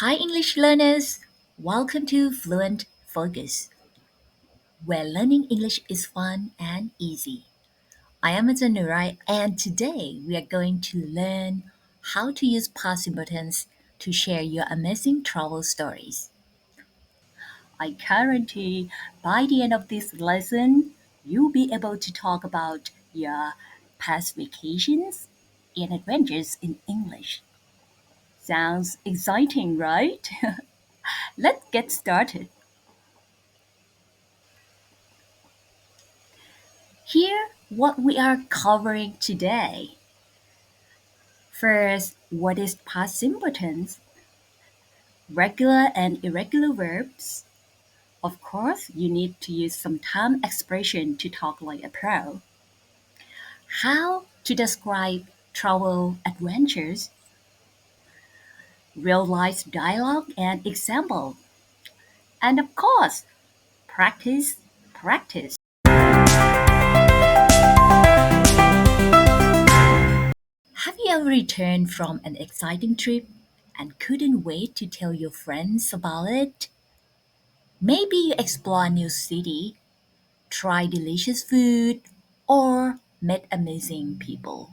Hi, English learners! Welcome to Fluent Focus, where learning English is fun and easy. I am Azanurai, and today we are going to learn how to use past tense to share your amazing travel stories. I guarantee by the end of this lesson, you'll be able to talk about your past vacations and adventures in English. Sounds exciting, right? Let's get started. Here, what we are covering today. First, what is past simple tense? Regular and irregular verbs. Of course, you need to use some time expression to talk like a pro. How to describe travel adventures. Real life dialogue and example. And of course, practice, practice. Have you ever returned from an exciting trip and couldn't wait to tell your friends about it? Maybe you explore a new city, try delicious food, or met amazing people.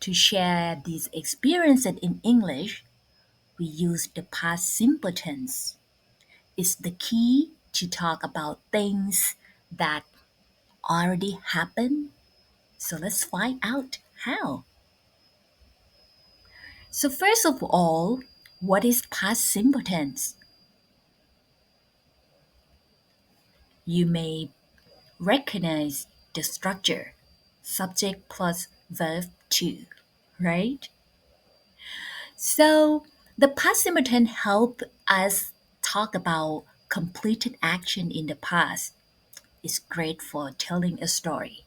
To share these experiences in English, we use the past simple tense. It's the key to talk about things that already happened. So let's find out how. So first of all, what is past simple tense? You may recognize the structure subject plus verb to, right? So the past simple tense help us talk about completed action in the past. It's great for telling a story.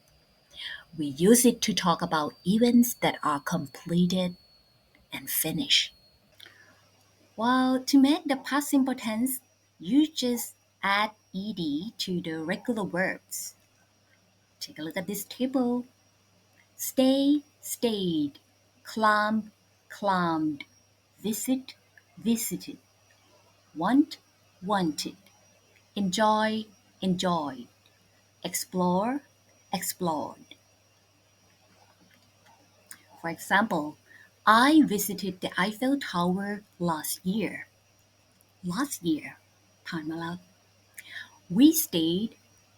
We use it to talk about events that are completed and finished. Well, to make the past simple tense, you just add ed to the regular verbs. Take a look at this table. Stay, stayed. Climb, climbed Visit, visited. Want, wanted. Enjoy, enjoyed. Explore, explored. For example, I visited the Eiffel Tower last year. Last year ผ่านมาแล้ว We stayed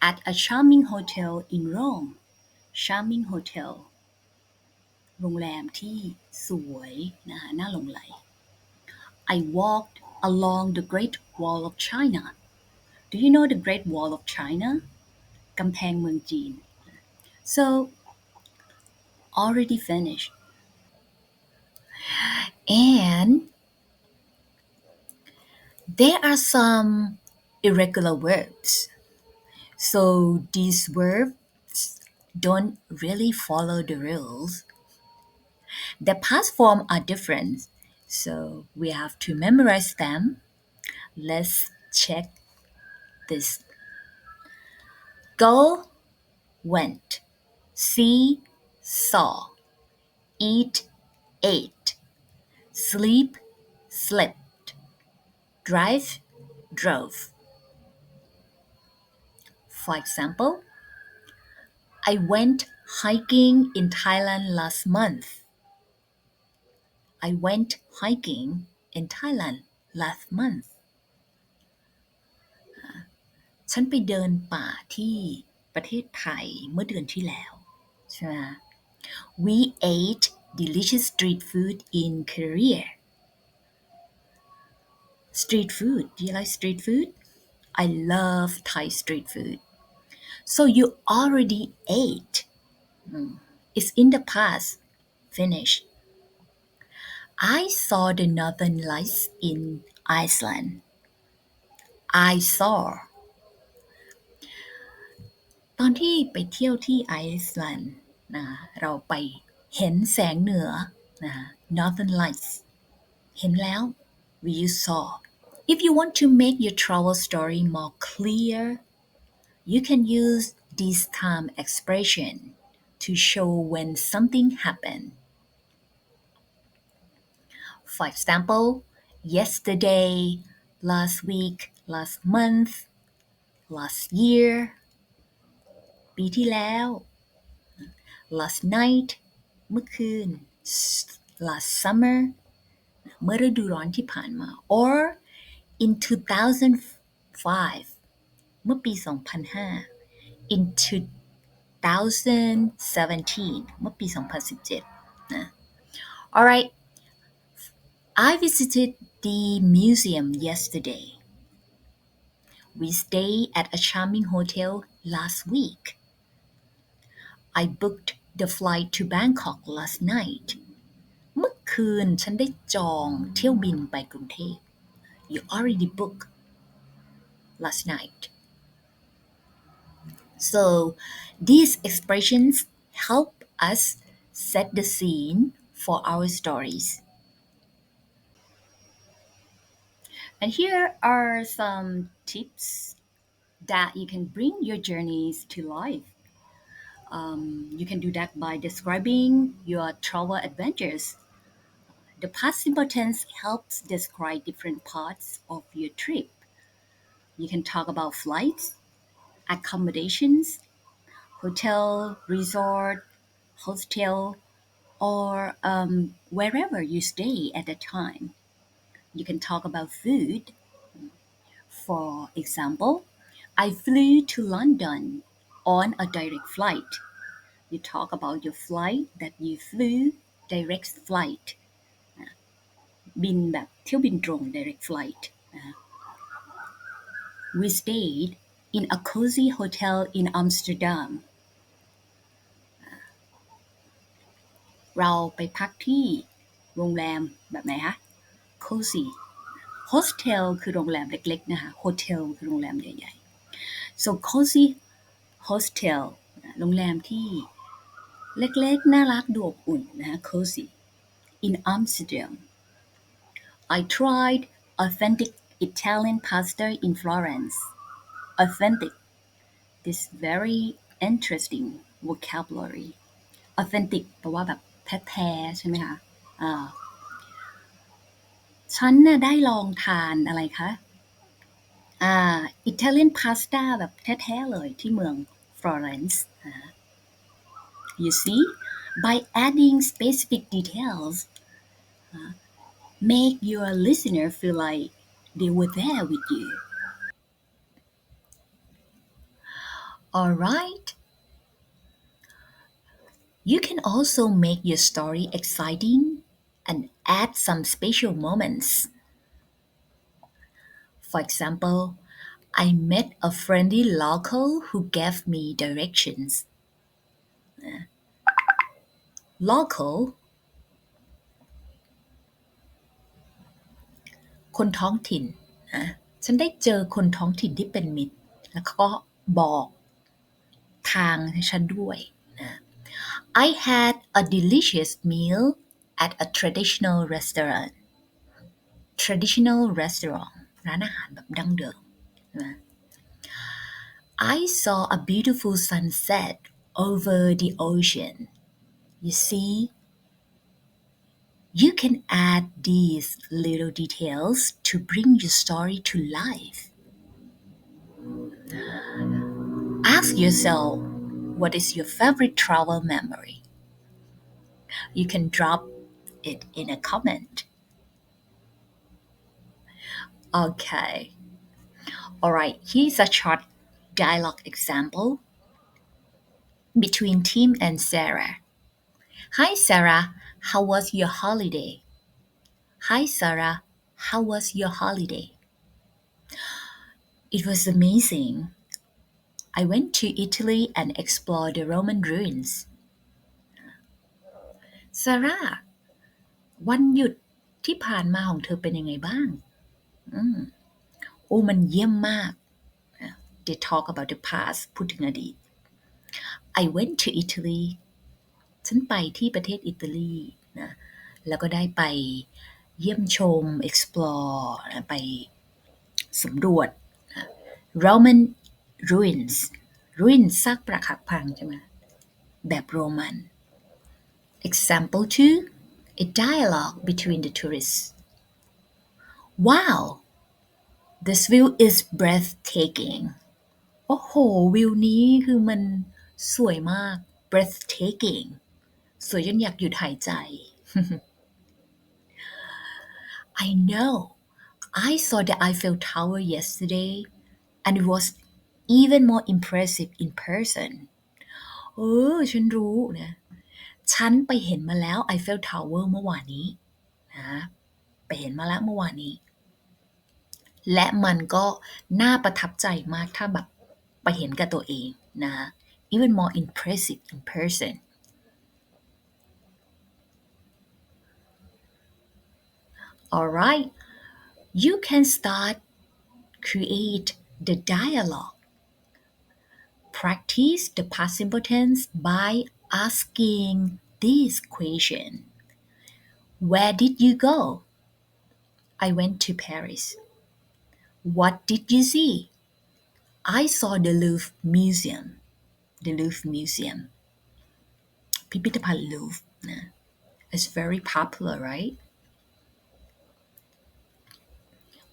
at a charming hotel in Rome. Charming hotel โรงแรมที่สวยนะคะน่าหลงไหล I walked along the Great Wall of China. Do you know the Great Wall of China? กำแพงเมืองจีน So already finished. And there are some irregular verbs. So these verbs don't really follow the rules. The past form are different, so we have to memorize them. Let's check this. Go, went. See, saw. Eat, ate. Sleep, slept. Drive, drove. For example, I went hiking in Thailand last month. I went hiking in Thailand last month. ฉันไปเดินป่าที่ประเทศไทยเมื่อเดือนที่แล้วใช่ไหม We ate delicious street food in Korea. Street food. Do you like street food? I love Thai street food. So you already ate. Mm. It's in the past. Finish. I saw the northern lights in Iceland. I saw ตอนที่ไปเที่ยวที่ไอซ์แลนด์นะเราไปเห็นแสงเหนือนะ Northern Lights เห็นแล้ว we use saw if you want to make your travel story more clear you can use this time expression to show when something happened for example yesterday last week last month last year ปีที่แล้ว last night เมื่อคืน last summer เมื่อฤดูร้อนที่ผ่านมา or in 2005 เมื่อปี 2005 in 2017 เมื่อปี 2017นะ alright I visited the museum yesterday we stayed at a charming hotel last week I booked the flight to Bangkok last night เมื่อคืนฉันได้จองเที่ยวบินไปกรุงเทพ you already booked last night so these expressions help us set the scene for our stories And here are some tips that you can bring your journeys to life um, you can do that by describing your travel adventures the past simple tense helps describe different parts of your trip. You can talk about flights, accommodations, hotel, resort, hostel, or um, wherever you stay at the time You can talk about food. For example, I flew to London on a direct flight. You talk about your flight that you flew, direct flight. บินแบบเที่ยวบินตรง direct flight นะ We stayed in a cozy hotel in Amsterdam เราไปพักที่โรงแรมแบบไหนคะ Cozy hostel คือโรงแรมเล็กๆนะคะ hotel คือโรงแรมใหญ่ๆ so cozy hostel โรงแรมที่เล็กๆ น่ารักดูอบอุ่นนะคะ cozy in Amsterdam I tried authentic Italian pasta in Florence. Authentic. This very interesting vocabulary. Authentic แปลว่าแบบแท้ๆใช่ไหมคะอ่า ฉันน่ะได้ลองทานอะไรคะ อ่า Italian pasta แบบแท้ๆเลยที่เมือง Florence you see by adding specific details make your listener feel like they were there with you. All right You can also make your story exciting and add some special moments. For example, I met a friendly local who gave me directions. Local คนท้องถิ่นนะฉันได้เจอคนท้องถิ่นที่เป็นมิตร แล้วก็บอกทางให้ฉันด้วยนะ I had a delicious meal at a traditional restaurant traditional restaurant ร้านอาหารแบบดั้งเดิมนะ I saw a beautiful sunset over the ocean you see you can add these little details to bring your story to life. Ask yourself what is your favorite travel memory? You can drop it in a comment. Okay. Alright, here's a short dialogue example between Tim and Sarah. Hi Sarah, how was your holiday? Hi Sarah, how was your holiday? It was amazing. I went to Italy and explored the Roman ruins. Sarah วันหยุดที่ผ่านมาของเธอเป็นยังไงบ้างอืมโอ้มันเยี่ยมมาก They talk about the past พูดถึงอดีต I went to Italy ฉันไปที่ประเทศอิตาลีนะ แล้วก็ได้ไปเยี่ยมชม explore นะไปสำรวจนะ Roman ruins ruins ซากปรักหักพังใช่ไหมแบบโรมัน Example 2 a dialogue between the tourists Wow this view is breathtaking โอ้โหวิวนี้คือมันสวยมาก breathtaking สวยจนอยากหยุดหายใจ I know I saw the Eiffel Tower yesterday and it was even more impressive in person เออฉันรู้นะ ฉันไปเห็นมาแล้ว Eiffel Tower เมื่อวานนี้นะไปเห็นมาแล้วเมื่อวานนี้ และมันก็น่าประทับใจมากถ้าแบบไปเห็นกับตัวเองนะ even more impressive in person alright you can start create the dialogue practice the past simple tense by asking this question where did you go I went to Paris what did you see I saw the Louvre Museum the Louvre Museum พิพิธภัณฑ์ Louvre นะ It's very popular right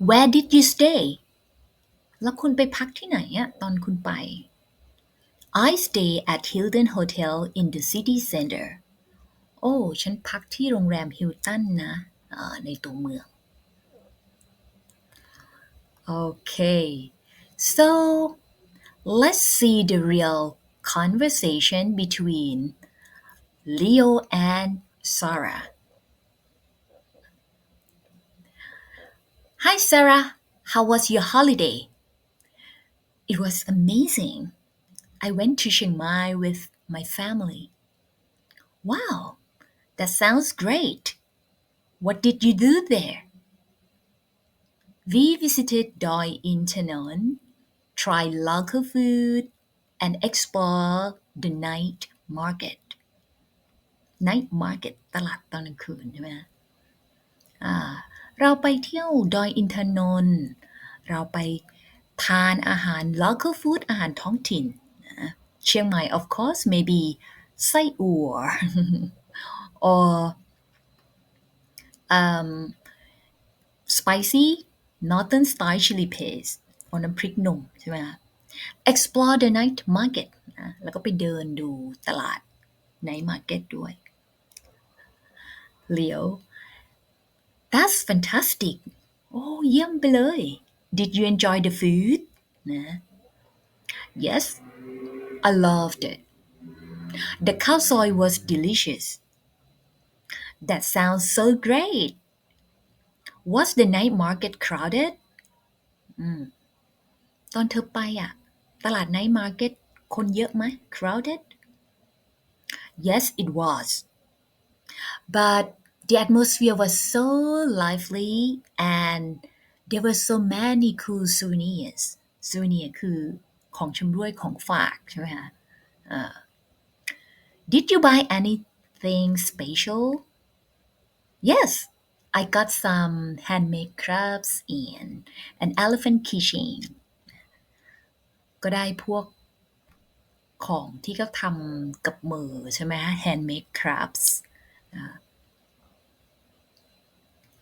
Where did you stay แล้วคุณไปพักที่ไหนอะตอนคุณไป I stay at Hilton Hotel in the city center โอ้ ฉันพักที่โรงแรมฮิลตันนะอ่าในตัวเมือง Okay so let's see the real conversation between Leo and Sarah Hi Sarah how was your holiday It was amazing I went to Chiang Mai with my family Wow that sounds great What did you do there We visited Doi Intanon, tried local food, and explored the night market. Night market ตลาดตอนกลางคืนใช่ไหมอ่า เราไปเที่ยวดอยอินทนนท์ เราไปทานอาหาร local food อาหารท้องถิ่น นะเชียงใหม่ of course maybe ไส้อั่ว or um spicy northern style chili paste เอาน้ำพริกหนุ่มใช่ไหมคะ explore the night market นะแล้วก็ไปเดินดูตลาด night market ด้วย Leo that's fantastic โอ้เยี่ยมไปเลย did you enjoy the food นะ yes I loved it the cow soy was delicious that sounds so great Was the night market crowded อืมตอนเธอไปอะตลาด night market คนเยอะไหม crowded Yes it was but the atmosphere was so lively and there were so many cool souvenirs souvenir คือ ของชำร่วยของฝากใช่ไหมคะ Did you buy anything special Yes I got some handmade crafts and an elephant keychain ก็ได้พวกของที่เขาทำกับมือใช่ไหมฮะ handmade crafts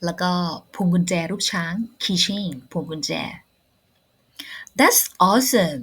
แล้วก็พวงกุญแจรูปช้าง keychain พวงกุญแจ That's awesome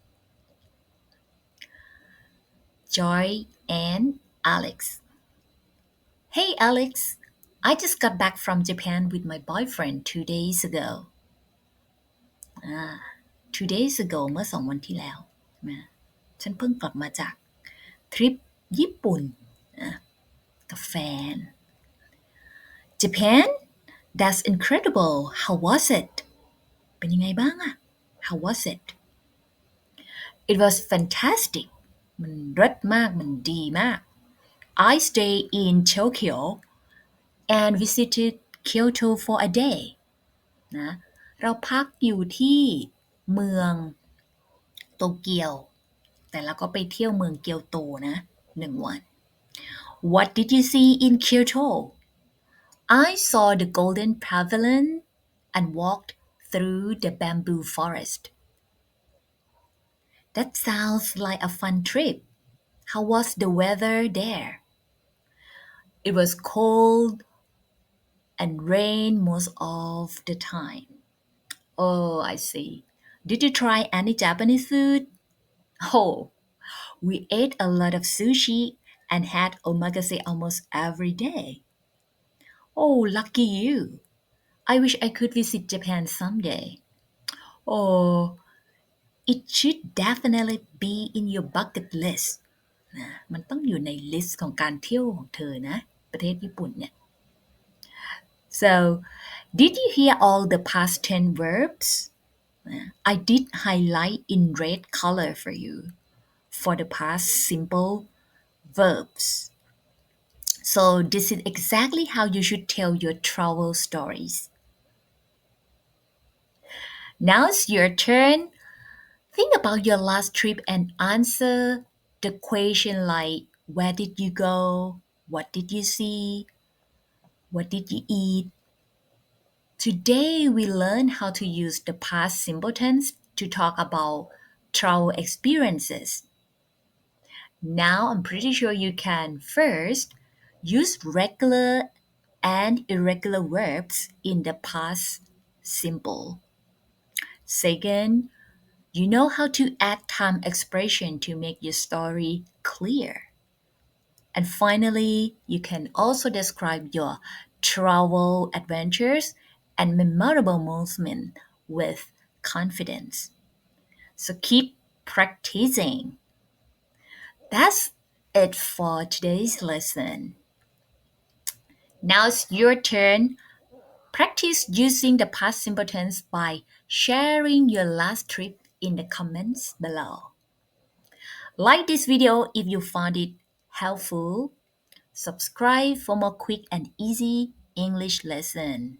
Joy and Alex Hey Alex I just got back from Japan with my boyfriend two days ago อ่า two days ago เมื่อสองวันที่แล้วนะฉันเพิ่งกลับมาจากทริปญี่ปุ่นนะกับแฟน Japan that's incredible how was it เป็นยังไงบ้างอะ how was it it was fantastic มันเลิศมาก มันดีมาก I stay in Tokyo and visited Kyoto for a day นะเราพักอยู่ที่เมืองโตเกียว แต่เราก็ไปเที่ยวเมืองเกียวโตนะหนึ่งวัน What did you see in Kyoto? I saw the Golden Pavilion and walked through the bamboo forest. That sounds like a fun trip. How was the weather there? It was cold and rained most of the time. Oh, I see. Did you try any Japanese food? Oh, we ate a lot of sushi and had omakase almost every day. Oh, lucky you. I wish I could visit Japan someday. Oh, it should definitely be in your bucket list นะมันต้องอยู่ในลิสต์ของการเที่ยวของเธอนะ ประเทศญี่ปุ่นเนี่ย so did you hear all the past tense verbs I did highlight in red color for you for the past simple verbs so this is exactly how you should tell your travel stories now it's your turn think about your last trip and answer the question like where did you go what did you see what did you eat Today we learn how to use the past simple tense to talk about travel experiences. Now I'm pretty sure you can first use regular and irregular verbs in the past simple. Second, you know how to add time expression to make your story clear. And finally, you can also describe your travel adventures and memorable moments with confidence. So keep practicing. That's it for today's lesson. Now it's your turn. Practice using the past simple tense by sharing your last trip in the comments below. Like this video if you found it helpful. Subscribe for more quick and easy English lesson.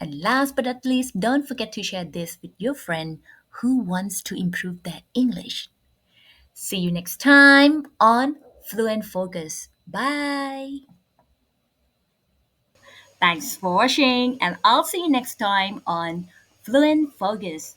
And last but not least, don't forget to share this with your friend who wants to improve their English. See you next time on Fluent Focus. Bye. Thanks for watching, and I'll see you next time on Fluent Focus.